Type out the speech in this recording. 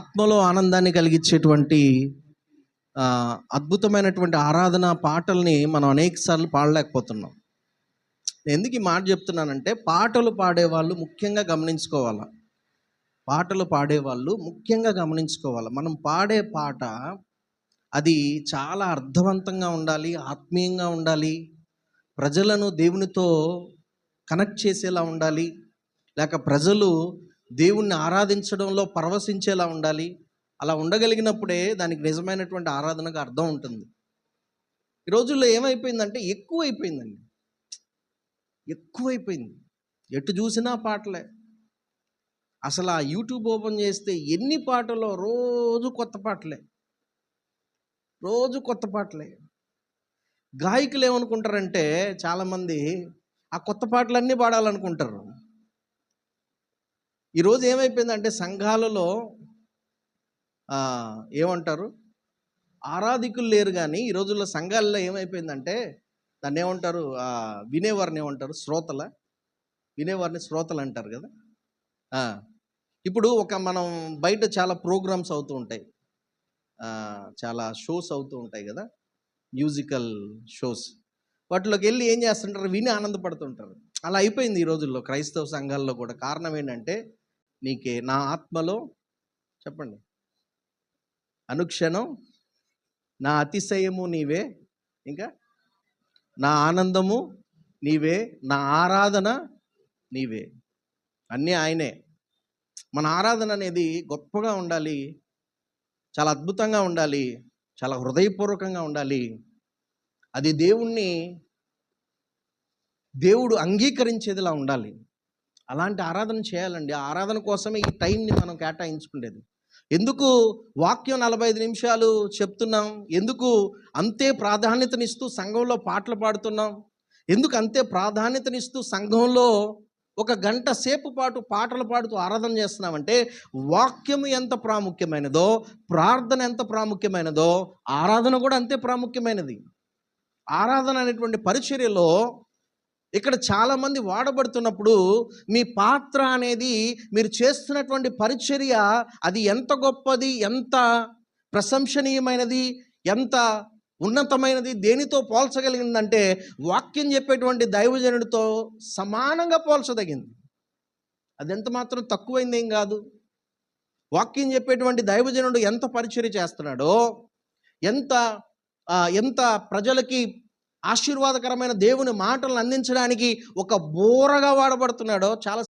ఆత్మలో ఆనందాన్ని కలిగించేటువంటి అద్భుతమైనటువంటి ఆరాధన పాటల్ని మనం అనేక సార్లు పాడలేకపోతున్నాం. నేను ఎందుకు ఈ మాట చెప్తున్నానంటే పాటలు పాడేవాళ్ళు ముఖ్యంగా గమనించుకోవాలి? పాటలు పాడేవాళ్ళు ముఖ్యంగా గమనించుకోవాలి? మనం పాడే పాట అది చాలా అర్థవంతంగా ఉండాలి ఆత్మీయంగా ఉండాలి ప్రజలను దేవునితో కనెక్ట్ చేసేలా ఉండాలి లేక ప్రజలు దేవుణ్ణి ఆరాధించడంలో పరవశించేలా ఉండాలి. అలా ఉండగలిగినప్పుడే దానికి నిజమైనటువంటి ఆరాధనకు అర్థం ఉంటుంది. ఈ రోజుల్లో ఏమైపోయిందంటే ఎక్కువైపోయిందండి. ఎక్కువైపోయింది. ఎటు చూసినా పాటలే. అసలు ఆ యూట్యూబ్ ఓపెన్ చేస్తే ఎన్ని పాటలో రోజు కొత్త పాటలే. రోజు కొత్త పాటలే. గాయకులు ఏమనుకుంటారంటే చాలామంది ఆ కొత్త పాటలన్నీ పాడాలనుకుంటారు. ఈరోజు ఏమైపోయిందంటే సంఘాలలో ఏమంటారు? ఆరాధికులు లేరు కానీ ఈ రోజుల్లో సంఘాల్లో ఏమైపోయిందంటే దాన్ని ఏమంటారు? వినేవారిని ఏమంటారు? శ్రోతల వినేవారిని శ్రోతలు అంటారు కదా? ఇప్పుడు ఒక మనం బయట చాలా ప్రోగ్రామ్స్ అవుతూ ఉంటాయి. చాలా షోస్ అవుతూ ఉంటాయి కదా? Musical shows. వాటిలోకి వెళ్ళి ఏం చేస్తుంటారు? విని ఆనందపడుతుంటారు. అలా అయిపోయింది ఈ రోజుల్లో క్రైస్తవ సంఘాల్లో కూడా. కారణం ఏంటంటే నీకే నా ఆత్మలో చెప్పండి. అనుక్షణం నా అతిశయము నీవే. ఇంకా నా ఆనందము నీవే. నా ఆరాధన నీవే. అన్నీ ఆయనే. మన ఆరాధన అనేది గొప్పగా ఉండాలి. చాలా అద్భుతంగా ఉండాలి. చాలా హృదయపూర్వకంగా ఉండాలి. అది దేవుణ్ణి దేవుడు అంగీకరించేదిలా ఉండాలి. అలాంటి ఆరాధన చేయాలండి. ఆ ఆరాధన కోసమే ఈ టైంని మనం కేటాయించుకునేది. ఎందుకు వాక్యం నలభై ఐదు నిమిషాలు చెప్తున్నాం? ఎందుకు అంతే ప్రాధాన్యతనిస్తూ సంఘంలో పాటలు పాడుతున్నాం? ఎందుకు అంతే ప్రాధాన్యతనిస్తూ సంఘంలో ఒక గంట సేపు పాటు పాటలు పాడుతూ ఆరాధన చేస్తున్నామంటే వాక్యము ఎంత ప్రాముఖ్యమైనదో ప్రార్థన ఎంత ప్రాముఖ్యమైనదో ఆరాధన కూడా అంతే ప్రాముఖ్యమైనది. ఆరాధన అనేటువంటి పరిచర్యలో ఇక్కడ చాలామంది వాడబడుతున్నప్పుడు మీ పాత్ర అనేది మీరు చేస్తున్నటువంటి పరిచర్య అది ఎంత గొప్పది ఎంత ప్రశంసనీయమైనది ఎంత ఉన్నతమైనది దేనితో పోల్చగలిగిందంటే వాక్యం చెప్పేటువంటి దైవజనుడితో సమానంగా పోల్చదగింది. అది ఎంత మాత్రం తక్కువైంది ఏం కాదు. వాక్యం చెప్పేటువంటి దైవజనుడు ఎంత పరిచర్య చేస్తున్నాడో ఎంత ఎంత ప్రజలకి ఆశీర్వాదకరమైన దేవుని మాటలను అందించడానికి ఒక బోరగా వాడబడుతున్నాడో చాలా